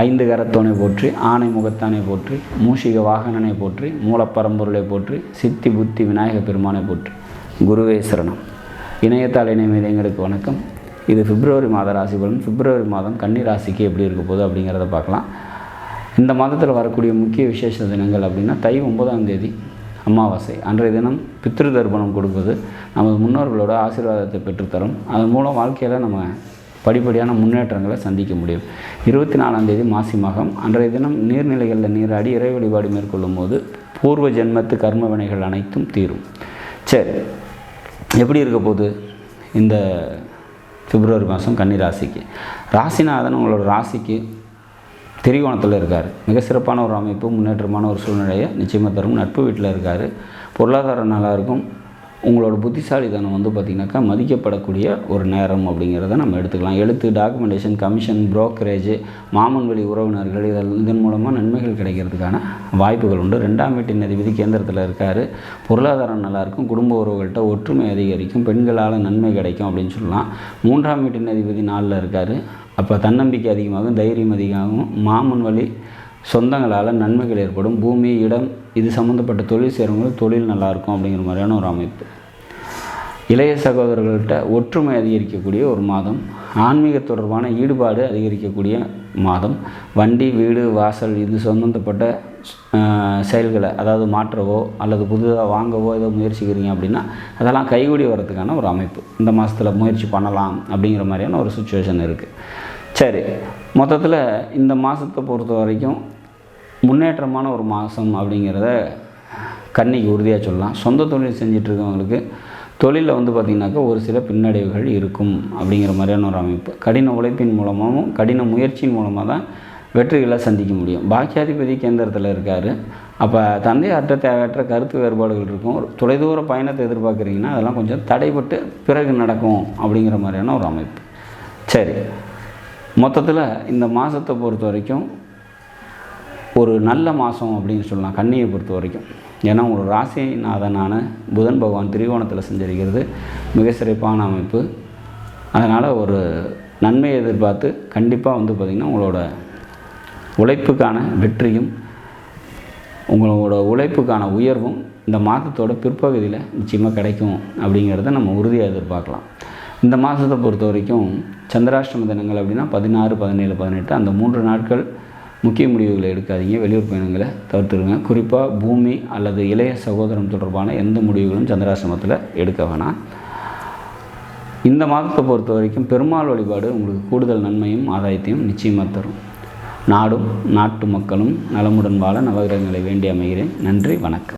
ஐந்து கரத்தோனை போற்றி ஆணை முகத்தானை போற்றி மூஷிக வாகனனை போற்றி மூலப்பரம்பொருளை போற்றி சித்தி புத்தி விநாயக பெருமானை போற்றி. குருவே சரணம். இணையத்தால் இணைமீது எங்களுக்கு வணக்கம். இது பிப்ரவரி மாத ராசி பலன் பிப்ரவரி மாதம் கன்னி ராசிக்கு எப்படி இருக்க போகுது அப்படிங்கிறத பார்க்கலாம். இந்த மாதத்தில் வரக்கூடிய முக்கிய விசேஷ தினங்கள் அப்படின்னா தை ஒன்பதாம் தேதி அமாவாசை. அன்றைய தினம் பித்ரு தர்ப்பணம் கொடுப்பது நமது முன்னோர்களோட ஆசீர்வாதத்தை பெற்றுத்தரும். அதன் மூலம் வாழ்க்கையில் நம்ம படிப்படியான முன்னேற்றங்களை சந்திக்க முடியும். இருபத்தி நாலாம் தேதி மாசி மகம். அன்றைய தினம் நீர்நிலைகளில் நீராடி இறை வழிபாடு மேற்கொள்ளும் போது பூர்வ ஜென்மத்து கர்ம வினைகள் அனைத்தும் தீரும். சரி எப்படி இருக்க போகுது இந்த பிப்ரவரி மாதம் கன்னி ராசிக்கு? ராசிநாதன் உங்களோட ராசிக்கு திரிகோணத்தில் இருக்கார். மிக சிறப்பான ஒரு அமைப்பு முன்னேற்றமான ஒரு சூழ்நிலையை நிச்சயமாக தரும். நட்பு வீட்டில் இருக்கார். பொருளாதாரம் நல்லாயிருக்கும் உங்களோட புத்திசாலித்தனம் வந்து பார்த்திங்கனாக்கா மதிக்கப்படக்கூடிய ஒரு நேரம் அப்படிங்கிறத நம்ம எடுத்துக்கலாம். எழுத்து டாக்குமெண்டேஷன் கமிஷன் புரோக்கரேஜ் மாமன் வழி உறவினர்கள் இதெல்லாம் இதன் மூலமாக நன்மைகள் கிடைக்கிறதுக்கான வாய்ப்புகள் உண்டு. ரெண்டாம் வீட்டின் அதிபதி கேந்திரத்தில் இருக்கார். பொருளாதாரம் நல்லாயிருக்கும். குடும்ப உறவுகள்கிட்ட ஒற்றுமை அதிகரிக்கும். பெண்களால் நன்மை கிடைக்கும் அப்படின்னு சொல்லலாம். மூன்றாம் வீட்டின் அதிபதி நாளில் இருக்கார். அப்போ தன்னம்பிக்கை அதிகமாகும் தைரியம் அதிகமாகும். மாமன் வழி சொந்தங்களால் நன்மைகள் ஏற்படும். பூமி இடம் இது சம்மந்தப்பட்ட தொழில் செய்கிறவங்களுக்கு தொழில் நல்லாயிருக்கும் அப்படிங்கிற மாதிரியான ஒரு அமைப்பு. இளைய சகோதரர்கள்ட்ட ஒற்றுமை அதிகரிக்கக்கூடிய ஒரு மாதம். ஆன்மீக தொடர்பான ஈடுபாடு அதிகரிக்கக்கூடிய மாதம். வண்டி வீடு வாசல் இது சம்மந்தப்பட்ட செயல்களை அதாவது மாற்றவோ அல்லது புதுதாக வாங்கவோ ஏதோ முயற்சிக்கிறீங்க அப்படின்னா அதெல்லாம் கைகூடி வரதுக்கான ஒரு அமைப்பு. இந்த மாதத்தில் முயற்சி பண்ணலாம் அப்படிங்கிற மாதிரியான ஒரு சுச்சுவேஷன் இருக்குது சரி மொத்தத்தில் இந்த மாதத்தை பொறுத்த வரைக்கும் முன்னேற்றமான ஒரு மாதம் அப்படிங்கிறத கண்ணிக்கு உறுதியாக சொல்லலாம். சொந்த தொழில் செஞ்சிட்ருக்கவங்களுக்கு தொழிலில் வந்து பார்த்திங்கனாக்கா ஒரு சில பின்னடைவுகள் இருக்கும் அப்படிங்கிற மாதிரியான ஒரு அமைப்பு. கடின உழைப்பின் மூலமாகவும் கடின முயற்சியின் மூலமாக தான் வெற்றிகளை சந்திக்க முடியும். பாக்கியாதிபதி கேந்திரத்தில் இருக்கார். அப்போ தந்தையாற்ற தேவையற்ற கருத்து வேறுபாடுகள் இருக்கும். ஒரு தொலைதூர பயணத்தை எதிர்பார்க்குறீங்கன்னா அதெல்லாம் கொஞ்சம் தடைப்பட்டு பிறகு நடக்கும் அப்படிங்கிற மாதிரியான ஒரு அமைப்பு. சரி. மொத்தத்தில் இந்த மாதத்தை பொறுத்த வரைக்கும் ஒரு நல்ல மாதம் அப்படின்னு சொல்லலாம் கன்னியை பொறுத்த வரைக்கும். ஏன்னா ஒரு ராசிநாதனான புதன் பகவான் திரிகோணத்தில் செஞ்சிருக்கிறது மிக சிறப்பான அமைப்பு. அதனால் ஒரு நன்மையை எதிர்பார்த்து கண்டிப்பாக வந்து பார்த்திங்கன்னா உங்களோட உழைப்புக்கான வெற்றியும் உங்களோட உழைப்புக்கான உயர்வும் இந்த மாதத்தோட பிற்பகுதியில் நிச்சயமாக கிடைக்கும் அப்படிங்கிறத நம்ம உறுதியாக எதிர்பார்க்கலாம். இந்த மாதத்தை பொறுத்த வரைக்கும் சந்திராஷ்டம தினங்கள் அப்படின்னா பதினாறு பதினேழு பதினெட்டு அந்த மூன்று நாட்கள் முக்கிய முடிவுகளை எடுக்காதீங்க. வெளியூர் பயணங்களை தவிர்த்துருங்க குறிப்பாக பூமி அல்லது இளைய சகோதரம் தொடர்பான எந்த முடிவுகளும் சந்திராசிரமத்தில் எடுக்க வேணாம். இந்த மாதத்தை பொறுத்த வரைக்கும் பெருமாள் வழிபாடு உங்களுக்கு கூடுதல் நன்மையும் ஆதாயத்தையும் நிச்சயமாக தரும். நாடும் நாட்டு மக்களும் நலமுடன் வாழ நவகிரகங்களை வேண்டி அமைகிறேன். நன்றி வணக்கம்.